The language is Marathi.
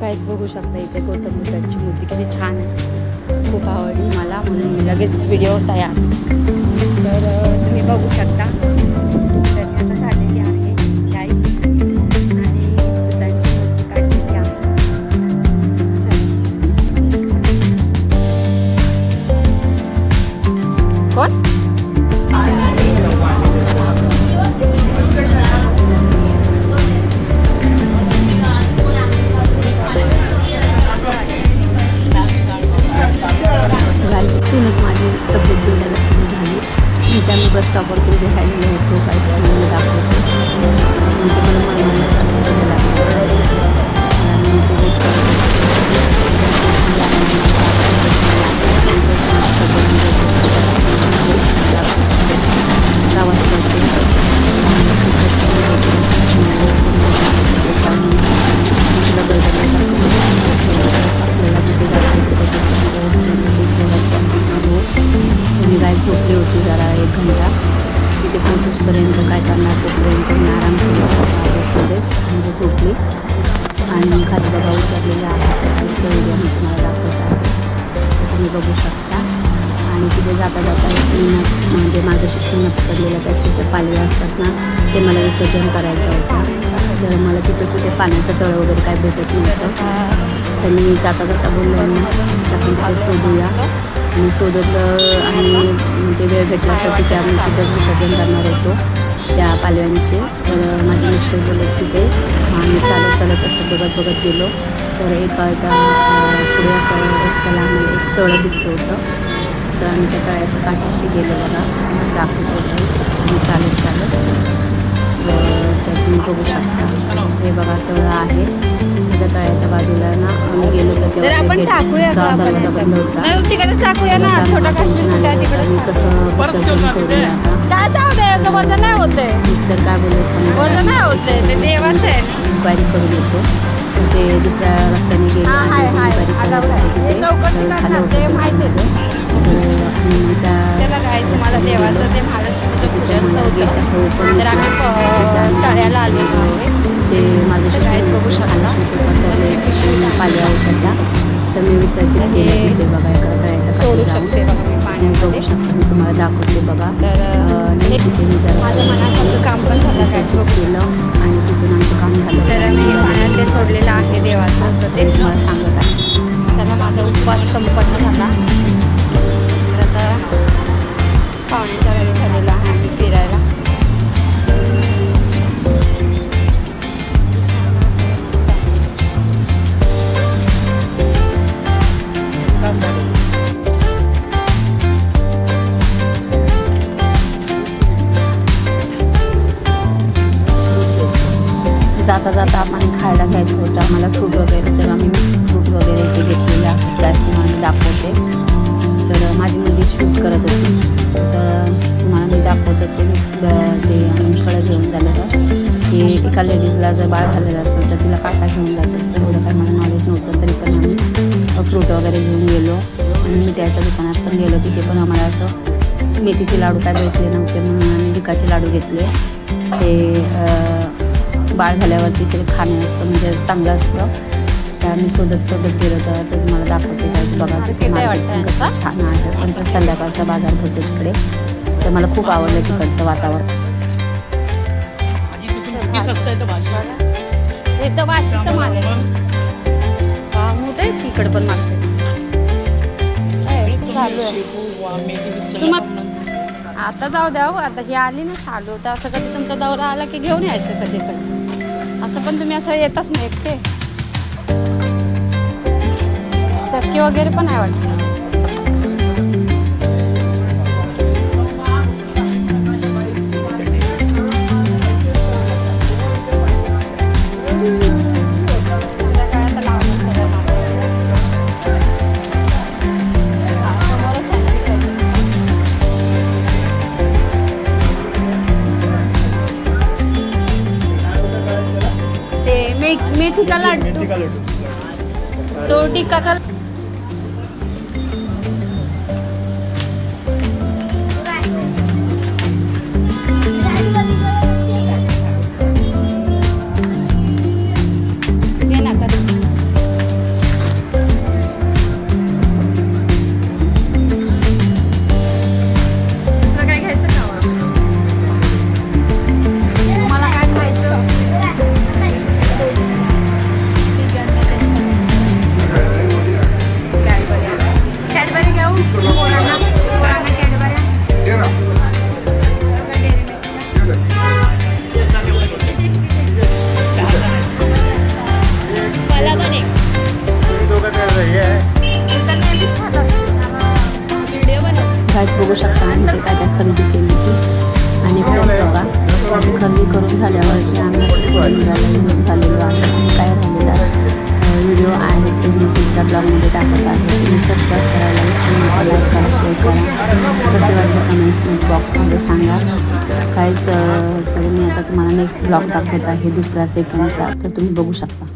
कायच बघू शकता इथे गौतम बुद्धाची मूर्ती किती छान आहे. खूप आवडली मला म्हणून मी लगेच व्हिडिओ तयार. तर तुम्ही बघू होती जरा एक घंटा. तिथे पोहोचेसपर्यंत काय करणार तोपर्यंत मी आराम केला म्हणजे झोपली. आणि खाली बघा उतरलेला आहे. मी तुम्हाला दाखवता. तुम्ही बघू शकता. आणि तिथे जाता जाता म्हणजे माझं शिक्षण पडलेलं त्या तिथे पालव्या असतात ना ते मला विसर्जन करायचं होतं तर मला तिथे कुठे पाण्याचं तळ वगैरे काय भेटत नव्हतं. तर मी जाता जाता बोललो मी आपण पाऊस शोधूया. आणि शोधतलं आणि म्हणजे वेळ भेटला तर तिथे आम्ही तिथं विसर्जन करणार होतो. त्या पालव्यांचे. तर माझे मिस्टर बोलत तिथे आम्ही चालत चालत असं बघत बघत गेलो. तर एका एका पुढे असं रस्त्याला आम्ही एक तळं दिसलं होतं. तर आम्ही त्या तळ्याच्या काठीशी गेलो बघा. दाखवत होतो आम्ही चालत चालत. तर तुम्ही बघू शकता. हे बघा तळं आहे. तळ्याच्या बाजूला ना आम्ही गेलो तर तेव्हा आपण टाकूया दरवाजा? बंद होता टाकूया ना छोटा काश्मीर तिकडे? कसं विसर्जन करूया आता? काय जाऊ दे असं वजन नाही होते मिस्टर काय बोलत वजन नाही होते ते देवाचं आहे. इन्क्वायरी करून येतो. ते दुसऱ्या रस्त्याने गेले. चौकशी ते माहिती त्याला गायचं मला देवाचं ते महालक्ष्मीचं पूजनचं होतं तर आम्ही तळ्याला आलेलो आहे. जे माझे guys बघू शकता. पाल्या होत्या तर मी विसर्जित केलं हे बघा एका सोडू. शकते मी आणि बघू पाण्यामध्ये शकता मी तुम्हाला दाखवते बघा. तर अं, हे आणि तिथे मी जरा माझं मनासारखं काम पण झालं केलं आणि तिथून आमचं काम झालं. तर मी पाण्यात ते सोडलेलं आहे देवाचं तर ते तुम्हाला सांगत आहे. चला माझा उपवास संपन्न झाला. तर आता पाहुण्याच्या घरी जाता जाता आपण खायला घ्यायचं होतं. आम्हाला फ्रूट वगैरे तर आम्ही फ्रूट वगैरे ते घेतलेले आहेत दाखवते. तर माझी मुलगी शूट करत होती. तर तुम्हाला मी दाखवत ते मिक्स ते आमच्याकडे घेऊन झालेलं की एका लेडीजला जर बाळ झालेलं असेल तर तिला काटा घेऊन जायचं असतं. एवढं काय मला नॉलेज नव्हतं. तरी पण आम्ही फ्रूट वगैरे घेऊन गेलो. आणि मी त्याच्या दुकानात पण गेलो. तिथे पण आम्हाला असं मेथीचे लाडू काय भेटले नव्हते म्हणून आम्ही डिकाचे लाडू घेतले. ते बाळ झाल्यावरती ते खाण्याचं म्हणजे चांगलं असतं. तर आम्ही शोधत शोधत गेलो तर ते तुम्हाला दाखवते त्याच बघा पण कसं छान आहे. पण तो संध्याकाळचा बाजार भरतो तिकडे. तर मला खूप आवडलं तिकडचं वातावरण. वाशीचं माल मोठं आहे तिकडं पण आता जाऊ द्या हो आता ही आली ना शालू तर असं कधी तुमचा दौरा आला की घेऊन यायचं कधी कधी असं पण तुम्ही असं येतच नाही एकटे चक्की वगैरे पण आहे वाटतं. मेथी का लाडू. तो टिक्का का खरेदी करून झाल्यावरती आम्ही काय झालेला व्हिडिओ आहे ते मी तुमच्या ब्लॉगमध्ये टाकत आहे. तुम्ही सबस्क्राईब करायला विसरू नका लाईक करा शेअर करा. कसे वाटतं कमेंट्समेंट बॉक्समध्ये सांगा. काहीच तर मी आता तुम्हाला नेक्स्ट ब्लॉग दाखवत आहे दुसऱ्या सेकंडचा तर तुम्ही बघू शकता.